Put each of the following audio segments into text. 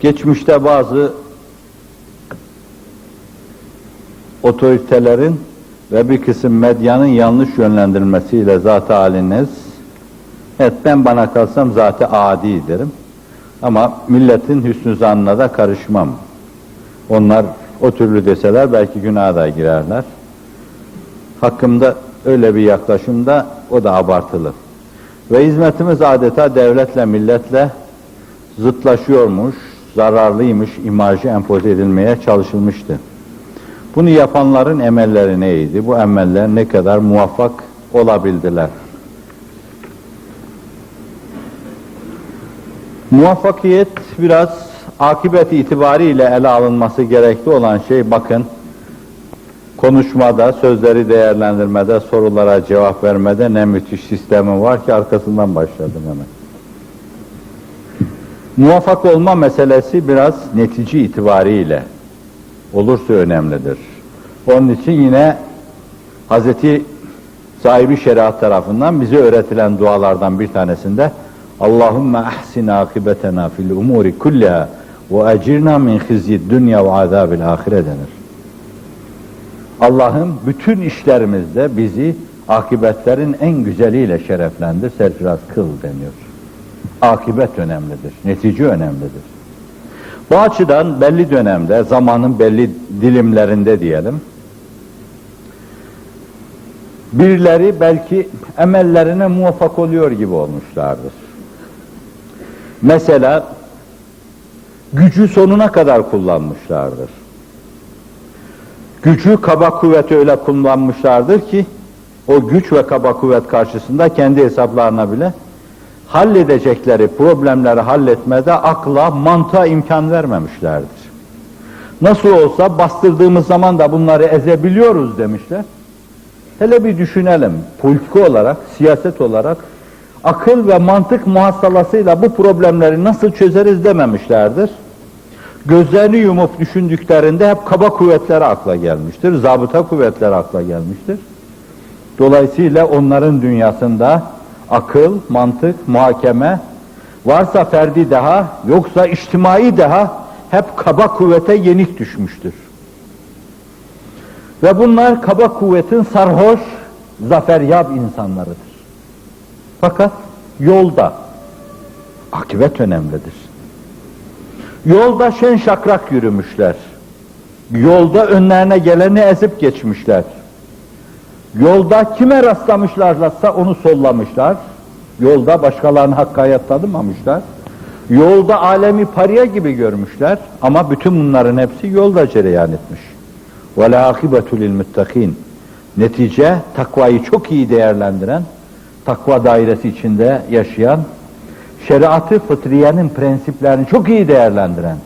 Geçmişte bazı otoritelerin ve bir kısım medyanın yanlış yönlendirilmesiyle zat-ı haliniz, evet ben bana kalsam zat-ı adi derim. Ama milletin hüsnü zannına da karışmam. Onlar o türlü deseler belki günaha da girerler. Hakkımda öyle bir yaklaşımda o da abartılı. Ve hizmetimiz adeta devletle milletle zıtlaşıyormuş, zararlıymış imajı empoze edilmeye çalışılmıştı. Bunu yapanların emelleri neydi? Bu emeller ne kadar muvaffak olabildiler? Muvaffakiyet biraz akıbet itibariyle ele alınması gerekli olan şey bakın konuşmada, sözleri değerlendirmede, sorulara cevap vermede ne müthiş sistemi var ki arkasından başladım hemen. Muvaffak olma meselesi biraz netice itibariyle olursa önemlidir. Onun için yine Hazreti sahibi şeriat tarafından bize öğretilen dualardan bir tanesinde Allahümme ahsin akibetena fil umuri kulliha ve ecirna min khizyid dünya ve azabil ahire denir. Allah'ım bütün işlerimizde bizi akibetlerin en güzeliyle şereflendir, serfiraz kıl deniyor. Akibet önemlidir, netice önemlidir. Bu açıdan belli dönemde, zamanın belli dilimlerinde diyelim, birileri belki emellerine muvaffak oluyor gibi olmuşlardır. Mesela gücü sonuna kadar kullanmışlardır. Gücü kaba kuvveti öyle kullanmışlardır ki o güç ve kaba kuvvet karşısında kendi hesaplarına bile halledecekleri problemleri halletmede akla, mantığa imkan vermemişlerdir. Nasıl olsa bastırdığımız zaman da bunları ezebiliyoruz demişler. Hele bir düşünelim, politika olarak, siyaset olarak akıl ve mantık muhasalasıyla bu problemleri nasıl çözeriz dememişlerdir. Gözlerini yumup düşündüklerinde hep kaba kuvvetleri akla gelmiştir, zabıta kuvvetleri akla gelmiştir. Dolayısıyla onların dünyasında akıl, mantık, muhakeme, varsa ferdi daha, yoksa içtimai daha hep kaba kuvvete yenik düşmüştür. Ve bunlar kaba kuvvetin sarhoş, zaferyab insanlarıdır. Fakat yolda akıbet önemlidir. Yolda şen şakrak yürümüşler. Yolda önlerine geleni ezip geçmişler. Yolda kime rastlamışlarsa onu sollamışlar. Yolda başkalarını hakkaya tanımamışlar. Yolda alemi pariye gibi görmüşler ama bütün bunların hepsi yolda cereyan etmiş. Ve la akibetu lil muttakin. Netice takvayı çok iyi değerlendiren, takva dairesi içinde yaşayan, şeriatı fıtriyenin prensiplerini çok iyi değerlendiren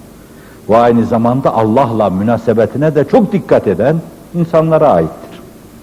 ve aynı zamanda Allah'la münasebetine de çok dikkat eden insanlara ait.